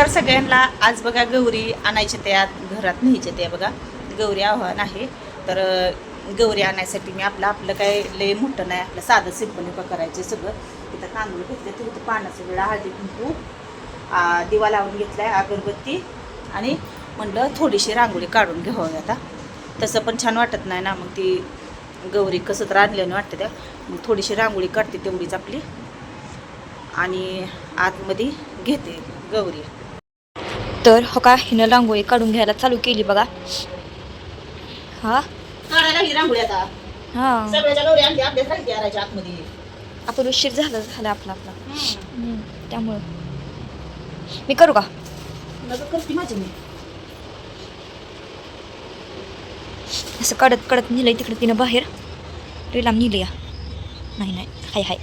नमस्कार सगळ्यांना आज बघा गौरी आणायचे त्यात घरात न्यायचे त्या बघा. गौरी आव्हान आहे. तर गौरी आणायसाठी मी आपलं आपलं काय लय मोठं नाही आपलं साधं सिंपल उभं करायचे सगळं. तिथं तांदूळ घेतले तिथं पाण्याचं पानाचं वेळा हळदी कुंकू दिवा लावून घेतलाय अगरबत्ती आणि म्हणलं थोडीशी रांगोळी काढून घ्यावी आता. तसं पण छान वाटत नाही ना मग ती गौरी कसं तर आणल्याने वाटतं त्या. मग थोडीशी रांगोळी काढते तेवढीच आपली. आणि आतमध्ये घेते गौरी. तर हो का हिनं रांगोळी काढून घ्यायला चालू केली बघा. हा? हा. आपण उशीर झाला झाला आपला आपला. त्यामुळं. मी करू का? असं कडत कडत नेलंय तिकडे तिनं बाहेर. रिलाम नेलं या. नाही नाही. हाय हाय.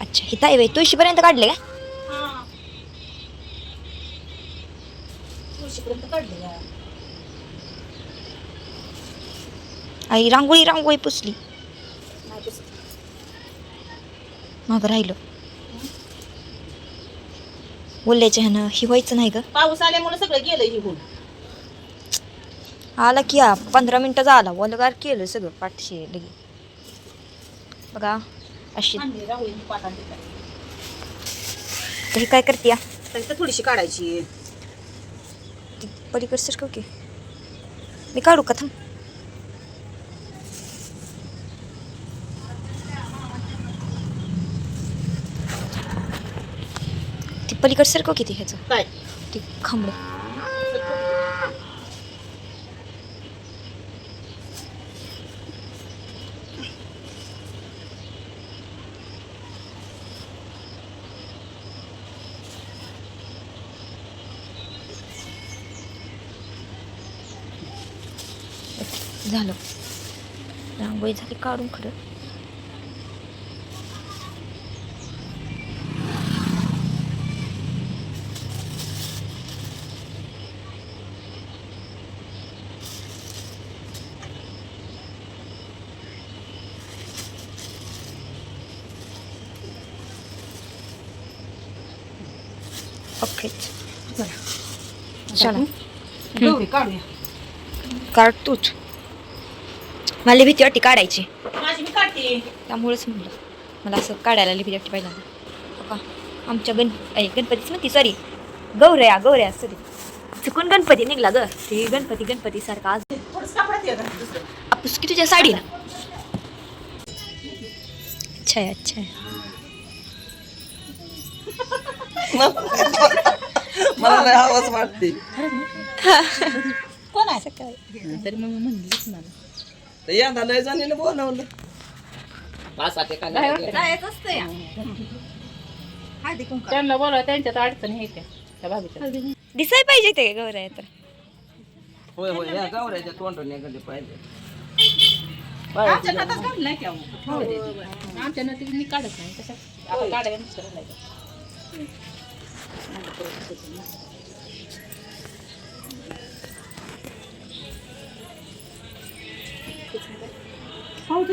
अच्छा हिता आहे बाई तुळशीपर्यंत काढले का? आई रांगोळी रांगोळी पुसली. नाही तसं. मागं राहिलं. बोलल्याच्या ह्यानं ही व्हायचं नाही ग. पाऊस आल्यामुळे सगळं गेलं हिहून आला की पंधरा मिनटाचा आला वलगार केलं सगळं पाठशी लगे बघा अशी. आणली रांगोळी पाठ आणली का? तर ही काय करते थोडीशी काढायची. पलीकड सर की मी काढू का? थांब. ती पलीकड सरकव किती ह्याचं? काय? ती खांबड झालं. रांगोळी झाली काढून खरं. ओके. चला. गौरी काढूया. काढ तूच मला भीती वाटते काढायची. माझी मी काढते. त्यामुळेच म्हणलं. मला असं काढायला भीती वाटते पहिल्यांदा हो का आमच्या गण गणपतीच म्हणते सॉरी गौऱ्या गौऱ्या सॉरी चुकून गणपती निघला ग. ते गणपती गणपती सारखा आज. आपूस की तुझ्या साडीला? अच्छा आहे अच्छा. आहे मला आवाज वाटते. कोण आहे? असं काय तरी मग म्हणलीच मला. तर यंदा लय जणीने बोलवलं. पाच एका त्यांना बोला त्यांच्यात अडचणी येत्या त्या भाभीच्या. दिसाय पाहिजे ते गौऱ्या तर. होय होय या गावऱ्याच्या तोंडाने गेले पाहिजे. आमच्या हातात घालून नाही की अहो. आमच्या नदीने काढत नाही. आता काढायला नुसतं.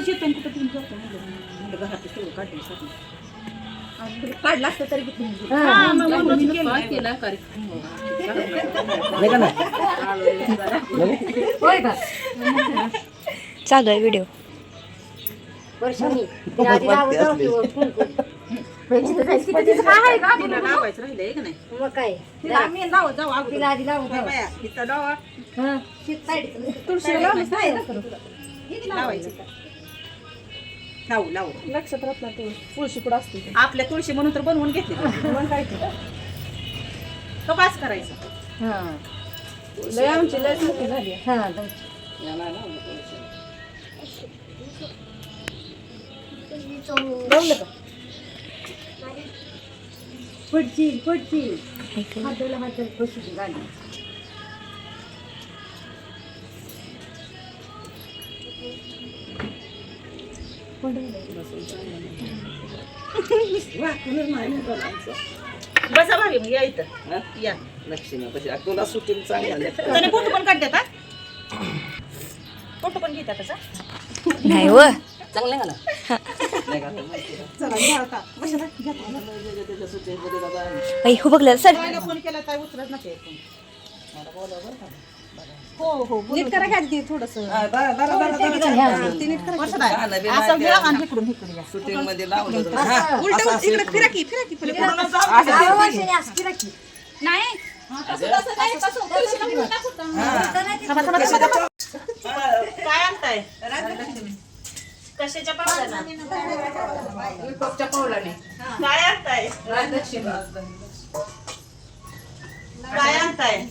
हो तर येतो कुठं तुम्ही जातो म्हणलं घरात काढला असतं तरी केला चालू आहे व्हिडिओ तिला लावायचं राहिलंय का नाही? मग काय? तिला आम्ही लावत जाऊ. तिला आधी. तुळशी लावायचं. लावू लावू. लक्षात राहत नाही तुळशी कुठं असते आपल्या तुळशी म्हणून तर बनवून घेतली मग काय ते? तो काच करायचं. हा. लय आमची लय मोठी झाली. हा लावलं का? पडची पडची हाताला हाताला पडची गाडी बसा भाभी मग या इथं. या. लक्ष्मी कशी तुला सुट्टी चांगली त्याने फोटो पण काढतात हा फोटो पण घेतात त्याचा नाही व. चांगलं का नाही बाई हो बघलं सर फोन केला काय उचलत फोन हो हो नीट करा घ्या ती थोडस शूटिंगमध्ये लावलं होतं. हा, उलट इकडे. फिरा की फिरा की. नाही. थांबा, थांबा. काय आणताय? कशाच्या पावलाना? काय आणताय? काय आणताय?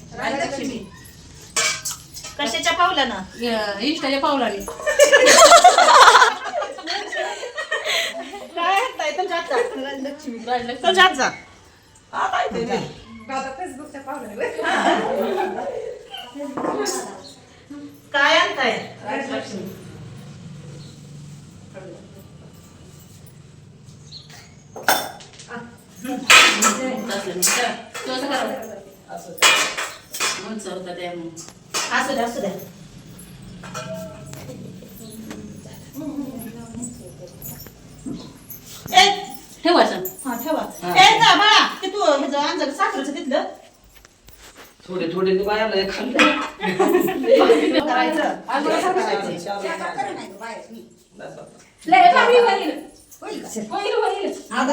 कशाच्या पावलानं? इंस्टाच्या पावलाने. काय आणताय तुमच्या हातचा तुमच्या हातचा हा, माहिती आहे. काय आणताय? असू द्या असू द्या ए, हा, ठेवा. ए, जा, बाळा, ते तू ह्याचं अंजाचं साखरेचं तिथलं. थोडे थोडे ते खाल्लं. करायचं.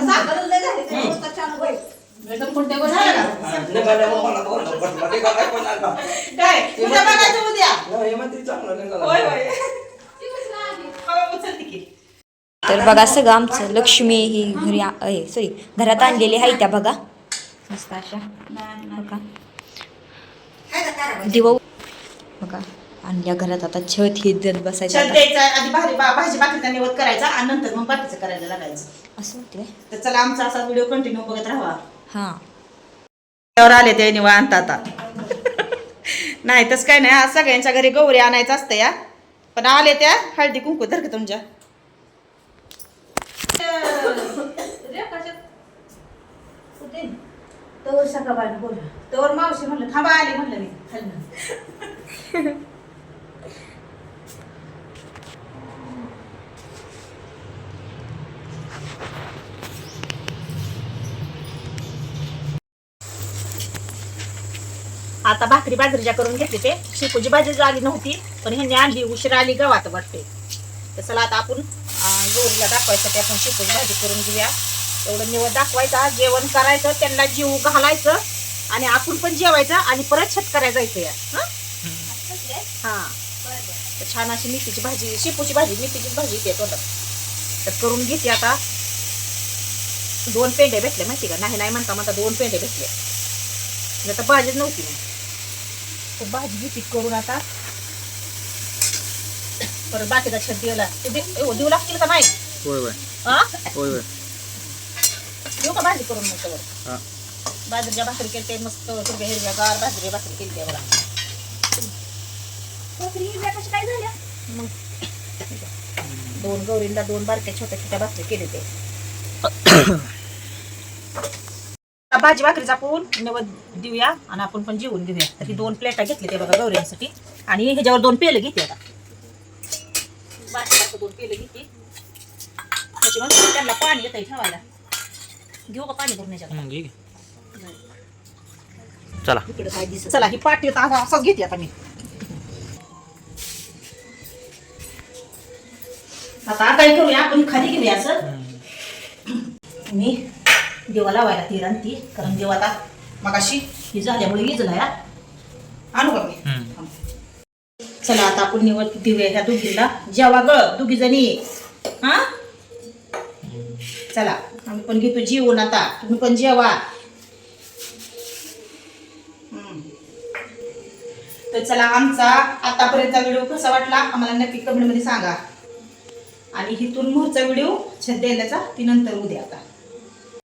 साखर लय पडलं. निघाल्या पण नका. काय? उद्या बघायचं उद्या. नाही, मग ते चांगलं निघालं. होय होय. हवा उचलते की. तर बघा सगळं आमचं लक्ष्मी ही घरी सॉरी घरात आणलेली आहे त्या बघा. मस्त अशा. बघा. दिवा बघा आणल्या घरात. आता छत ही जर बसायचं. छत आता. द्यायचा आधी भाजी भाजी भाकरीचा निवड करायचा आणि नंतर मग बाकीचं करायला लागायचं. असं होते तर चला आमचा असा व्हिडिओ कंटिन्यू बघत राहा हां. त्यावर आले ते निवांत आता. नाही तसं काय नाही. आज सगळ्यांच्या घरी गौरी आणायचं असतं या. पण आले त्या हळदी कुंकू धर का तुमच्या? तवर सकाळी बोल. तवर मावशी म्हणलं थांबा आली म्हणलं मी. खाली आता भाकरी बाजरीच्या करून घेतली ते. शेपूची भाजी आली नव्हती पण ह्यांनी आणली उशिरा आली गावात वाटते. तर चला आता आपण अं, दाखवायसाठी आपण शेपूची भाजी करून घेऊया. एवढं निवड दाखवायचा जेवण करायचं त्यांना जीव घालायचं आणि आपण पण जेवायचं आणि परत शेतकऱ्या जायचं या. हा? छान अशी मेथीची भाजी शेपूची भाजी मेथीचीच भाजी येते तोंडात तर करून घेते आता. दोन पेंडे भेटले माहिती का? नाही नाही म्हणता म्हणता दोन पेंडे भेटले. नाही तर भाजीच नव्हती. भाजी घेते करून आता परत बाकीचा छत दिला ते देऊ लागतील का नाही होय होय हा होय होय देऊ का भाजी करून मग हा. बाजरीच्या भाकरी केली मस्त हिरव्या हिरव्या गार बाजरी भाकरी केली बघा भाकरी हिरव्या कशा काय झाल्या मग दोन गौरींना दोन बारक्या छोट्या छोट्या भाकरी केले ते आता भाजी भाकरीचा आपण नवद देऊया आणि आपण पण जेवून घेऊया. तर ही दोन प्लेटा घेतली ते बघा गौरींसाठी आणि ह्याच्यावर दोन पेलं घेते आता. दोन पेलं घेते. त्याच्यामध्ये त्यांना पाणी येतं ठेवायला. घेऊ का पाणी भरून याच्यात? चला. ही आता असा- असाच घेते आता मी. आता काय करूया आपण खाली घेऊया असं. मी देवा लावायला ती कारण देव आता मगाशी ही झाल्यामुळे इजला या आणू का मी? चला आता आपण निवड देऊया ह्या दोघीला जेवा ग दोघी जणी. हा? चला आम्ही पण घेतो जेवण आता. तुम्ही पण जेवा. तर चला आमचा आतापर्यंतचा व्हिडिओ कसा वाटला आम्हाला नक्की कमेंटमध्ये सांगा. आणि इथून पुढचा व्हिडिओ छद्देल्याचा ती नंतर उद्या आता.